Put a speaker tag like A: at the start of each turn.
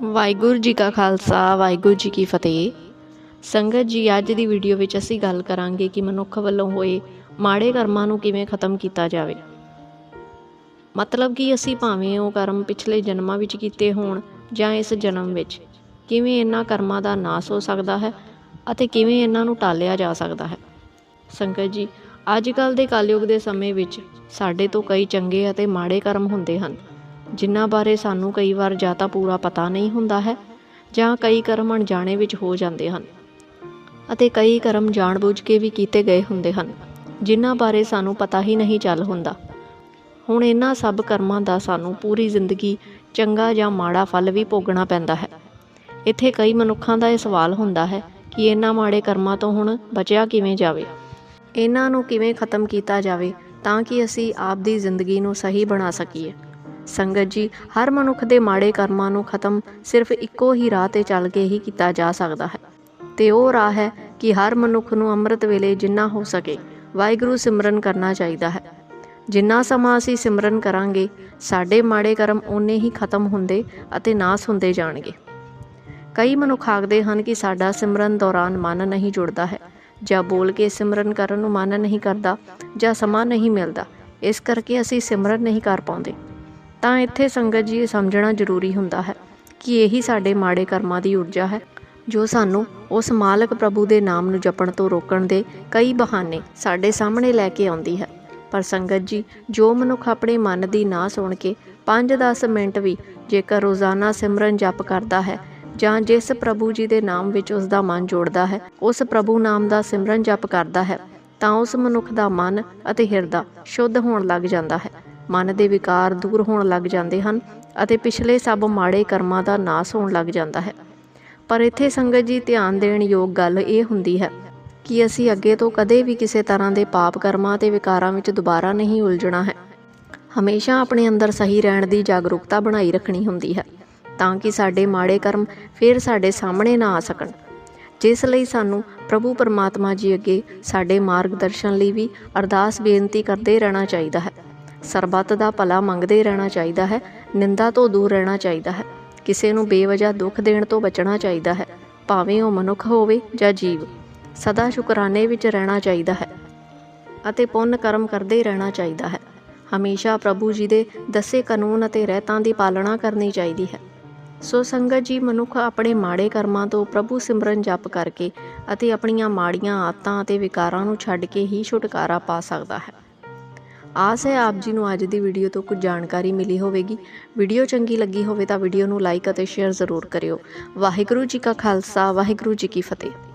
A: ਵਾਹਿਗੁਰੂ ਜੀ ਕਾ ਖਾਲਸਾ, ਵਾਹਿਗੁਰੂ ਜੀ ਕੀ ਫਤਿਹ। ਸੰਗਤ ਜੀ, ਅੱਜ ਦੀ ਵੀਡੀਓ ਵਿੱਚ ਅਸੀਂ ਗੱਲ ਕਰਾਂਗੇ ਕਿ ਮਨੁੱਖ ਵੱਲੋਂ ਹੋਏ ਮਾੜੇ ਕਰਮਾਂ ਨੂੰ ਕਿਵੇਂ ਖਤਮ ਕੀਤਾ ਜਾਵੇ। ਮਤਲਬ ਕਿ ਅਸੀਂ ਭਾਵੇਂ ਉਹ ਕਰਮ ਪਿਛਲੇ ਜਨਮਾਂ ਵਿੱਚ ਕੀਤੇ ਹੋਣ ਜਾਂ ਇਸ ਜਨਮ ਵਿੱਚ, ਕਿਵੇਂ ਇਹਨਾਂ ਕਰਮਾਂ ਦਾ ਨਾਸ ਹੋ ਸਕਦਾ ਹੈ ਅਤੇ ਕਿਵੇਂ ਇਹਨਾਂ ਨੂੰ ਟਾਲਿਆ ਜਾ ਸਕਦਾ ਹੈ। ਸੰਗਤ ਜੀ, ਅੱਜ ਕੱਲ ਦੇ ਕਲਯੁਗ ਦੇ ਸਮੇਂ ਵਿੱਚ ਸਾਡੇ ਤੋਂ ਕਈ ਚੰਗੇ ਅਤੇ ਮਾੜੇ ਕਰਮ ਹੁੰਦੇ ਹਨ। ਜਿਨ੍ਹਾਂ ਬਾਰੇ ਸਾਨੂੰ ਕਈ ਵਾਰ ਜਾਂ ਤਾਂ ਪੂਰਾ ਪਤਾ ਨਹੀਂ ਹੁੰਦਾ ਹੈ ਜਾਂ ਕਈ ਕਰਮ ਅਣਜਾਣੇ ਵਿੱਚ ਹੋ ਜਾਂਦੇ ਹਨ ਅਤੇ ਕਈ ਕਰਮ ਜਾਣਬੁੱਝ ਕੇ ਵੀ ਕੀਤੇ ਗਏ ਹੁੰਦੇ ਹਨ, ਜਿਨ੍ਹਾਂ ਬਾਰੇ ਸਾਨੂੰ ਪਤਾ ਹੀ ਨਹੀਂ ਚੱਲ ਹੁੰਦਾ। ਹੁਣ ਇਹਨਾਂ ਸਭ ਕਰਮਾਂ ਦਾ ਸਾਨੂੰ ਪੂਰੀ ਜ਼ਿੰਦਗੀ ਚੰਗਾ ਜਾਂ ਮਾੜਾ ਫਲ ਵੀ ਭੋਗਣਾ ਪੈਂਦਾ ਹੈ। ਇੱਥੇ ਕਈ ਮਨੁੱਖਾਂ ਦਾ ਇਹ ਸਵਾਲ ਹੁੰਦਾ ਹੈ ਕਿ ਇਹਨਾਂ ਮਾੜੇ ਕਰਮਾਂ ਤੋਂ ਹੁਣ ਬਚਿਆ ਕਿਵੇਂ ਜਾਵੇ? ਇਹਨਾਂ ਨੂੰ ਕਿਵੇਂ ਖਤਮ ਕੀਤਾ ਜਾਵੇ ਤਾਂ ਕਿ ਅਸੀਂ ਆਪ ਦੀ ਜ਼ਿੰਦਗੀ ਨੂੰ ਸਹੀ ਬਣਾ ਸਕੀਏ? ਸੰਗਤ ਜੀ, ਹਰ ਮਨੁੱਖ ਦੇ ਮਾੜੇ ਕਰਮਾਂ ਨੂੰ ਖਤਮ ਸਿਰਫ ਇੱਕੋ ਹੀ ਰਾਹ ਤੇ ਚੱਲ ਕੇ ਹੀ ਕੀਤਾ ਜਾ ਸਕਦਾ ਹੈ। ਤੇ ਉਹ ਰਾਹ ਹੈ ਕਿ ਹਰ ਮਨੁੱਖ ਨੂੰ ਅੰਮ੍ਰਿਤ ਵੇਲੇ ਜਿੰਨਾ ਹੋ ਸਕੇ ਵਾਹਿਗੁਰੂ ਸਿਮਰਨ ਕਰਨਾ ਚਾਹੀਦਾ ਹੈ। ਜਿੰਨਾ ਸਮਾਂ ਅਸੀਂ ਸਿਮਰਨ ਕਰਾਂਗੇ, ਸਾਡੇ ਮਾੜੇ ਕਰਮ ਓਨੇ ਹੀ ਖਤਮ ਹੁੰਦੇ ਅਤੇ ਨਾਸ ਹੁੰਦੇ ਜਾਣਗੇ। ਕਈ ਮਨੁੱਖ ਆਖਦੇ ਹਨ ਕਿ ਸਾਡਾ ਸਿਮਰਨ ਦੌਰਾਨ ਮਨ ਨਹੀਂ ਜੁੜਦਾ ਹੈ, ਜਾਂ ਬੋਲ ਕੇ ਸਿਮਰਨ ਕਰਨ ਨੂੰ ਮਨ ਨਹੀਂ ਕਰਦਾ, ਜਾਂ ਸਮਾਂ ਨਹੀਂ ਮਿਲਦਾ। ਇਸ ਕਰਕੇ ਅਸੀਂ ਸਿਮਰਨ ਨਹੀਂ ਕਰ ਪਾਉਂਦੇ। ਤਾਂ ਇੱਥੇ ਸੰਗਤ ਜੀ ਇਹ ਸਮਝਣਾ ਜ਼ਰੂਰੀ ਹੁੰਦਾ ਹੈ ਕਿ ਇਹੀ ਸਾਡੇ ਮਾੜੇ ਕਰਮਾਂ ਦੀ ਊਰਜਾ ਹੈ, ਜੋ ਸਾਨੂੰ ਉਸ ਮਾਲਕ ਪ੍ਰਭੂ ਦੇ ਨਾਮ ਨੂੰ ਜਪਣ ਤੋਂ ਰੋਕਣ ਦੇ ਕਈ ਬਹਾਨੇ ਸਾਡੇ ਸਾਹਮਣੇ ਲੈ ਕੇ ਆਉਂਦੀ ਹੈ। ਪਰ ਸੰਗਤ ਜੀ, ਜੋ ਮਨੁੱਖ ਆਪਣੇ ਮਨ ਦੀ ਨਾ ਸੁਣ ਕੇ 5-10 ਮਿੰਟ ਵੀ ਜੇਕਰ ਰੋਜ਼ਾਨਾ ਸਿਮਰਨ ਜਪ ਕਰਦਾ ਹੈ ਜਾਂ ਜਿਸ ਪ੍ਰਭੂ ਜੀ ਦੇ ਨਾਮ ਵਿੱਚ ਉਸ ਦਾ ਮਨ ਜੋੜਦਾ ਹੈ, ਉਸ ਪ੍ਰਭੂ ਨਾਮ ਦਾ ਸਿਮਰਨ ਜਪ ਕਰਦਾ ਹੈ, ਤਾਂ ਉਸ ਮਨੁੱਖ ਦਾ ਮਨ ਅਤੇ ਹਿਰਦਾ ਸ਼ੁੱਧ ਹੋਣ ਲੱਗ ਜਾਂਦਾ ਹੈ। ਮਨ ਦੇ ਵਿਕਾਰ ਦੂਰ ਹੋਣ ਲੱਗ ਜਾਂਦੇ ਹਨ ਅਤੇ ਪਿਛਲੇ ਸਭ ਮਾੜੇ ਕਰਮਾਂ ਦਾ ਨਾਸ ਹੋਣ ਲੱਗ ਜਾਂਦਾ ਹੈ। ਪਰ ਇੱਥੇ ਸੰਗਤ ਜੀ ਧਿਆਨ ਦੇਣ ਯੋਗ ਗੱਲ ਇਹ ਹੁੰਦੀ ਹੈ ਕਿ ਅਸੀਂ ਅੱਗੇ ਤੋਂ ਕਦੇ ਵੀ ਕਿਸੇ ਤਰ੍ਹਾਂ ਦੇ ਪਾਪ ਕਰਮਾਂ ਤੇ ਵਿਕਾਰਾਂ ਵਿੱਚ ਦੁਬਾਰਾ ਨਹੀਂ ਉਲਝਣਾ ਹੈ। ਹਮੇਸ਼ਾ ਆਪਣੇ ਅੰਦਰ ਸਹੀ ਰਹਿਣ ਦੀ ਜਾਗਰੂਕਤਾ ਬਣਾਈ ਰੱਖਣੀ ਹੁੰਦੀ ਹੈ ਤਾਂ ਕਿ ਸਾਡੇ ਮਾੜੇ ਕਰਮ ਫਿਰ ਸਾਡੇ ਸਾਹਮਣੇ ਨਾ ਆ ਸਕਣ। ਜਿਸ ਲਈ ਸਾਨੂੰ ਪ੍ਰਭੂ ਪਰਮਾਤਮਾ ਜੀ ਅੱਗੇ ਸਾਡੇ ਮਾਰਗਦਰਸ਼ਨ ਲਈ ਵੀ ਅਰਦਾਸ ਬੇਨਤੀ ਕਰਦੇ ਰਹਿਣਾ ਚਾਹੀਦਾ ਹੈ। ਸਰਬੱਤ ਦਾ ਭਲਾ ਮੰਗਦੇ ਰਹਿਣਾ ਚਾਹੀਦਾ ਹੈ, ਨਿੰਦਾ ਤੋਂ ਦੂਰ ਰਹਿਣਾ ਚਾਹੀਦਾ ਹੈ। ਕਿਸੇ ਨੂੰ ਬੇਵਜ੍ਹਾ ਦੁੱਖ ਦੇਣ ਤੋਂ ਬਚਣਾ ਚਾਹੀਦਾ ਹੈ, ਭਾਵੇਂ ਉਹ ਮਨੁੱਖ ਹੋਵੇ ਜਾਂ ਜੀਵ। ਸਦਾ ਸ਼ੁਕਰਾਨੇ ਵਿੱਚ ਰਹਿਣਾ ਚਾਹੀਦਾ ਹੈ ਅਤੇ ਪੁੰਨ ਕਰਮ ਕਰਦੇ ਰਹਿਣਾ ਚਾਹੀਦਾ ਹੈ। ਹਮੇਸ਼ਾ ਪ੍ਰਭੂ ਜੀ ਦੇ ਦੱਸੇ ਕਾਨੂੰਨ ਅਤੇ ਰਹਿਤਾਂ ਦੀ ਪਾਲਣਾ ਕਰਨੀ ਚਾਹੀਦੀ ਹੈ। ਸੋ ਸੰਗਤ ਜੀ, ਮਨੁੱਖ ਆਪਣੇ ਮਾੜੇ ਕਰਮਾਂ ਤੋਂ ਪ੍ਰਭੂ ਸਿਮਰਨ ਜਪ ਕਰਕੇ ਅਤੇ ਆਪਣੀਆਂ ਮਾੜੀਆਂ ਆਦਤਾਂ ਅਤੇ ਵਿਕਾਰਾਂ ਨੂੰ ਛੱਡ ਕੇ ਹੀ ਛੁਟਕਾਰਾ ਪਾ ਸਕਦਾ ਹੈ। ਆਸ ਹੈ ਆਪ ਜੀ ਨੂੰ ਅੱਜ ਦੀ ਵੀਡੀਓ ਤੋਂ ਕੁਝ ਜਾਣਕਾਰੀ ਮਿਲੀ ਹੋਵੇਗੀ। ਵੀਡੀਓ ਚੰਗੀ ਲੱਗੀ ਹੋਵੇ ਤਾਂ ਵੀਡੀਓ ਨੂੰ ਲਾਈਕ ਅਤੇ ਸ਼ੇਅਰ ਜ਼ਰੂਰ ਕਰਿਓ। ਵਾਹਿਗੁਰੂ ਜੀ ਕਾ ਖਾਲਸਾ, ਵਾਹਿਗੁਰੂ ਜੀ ਕੀ ਫਤਿਹ।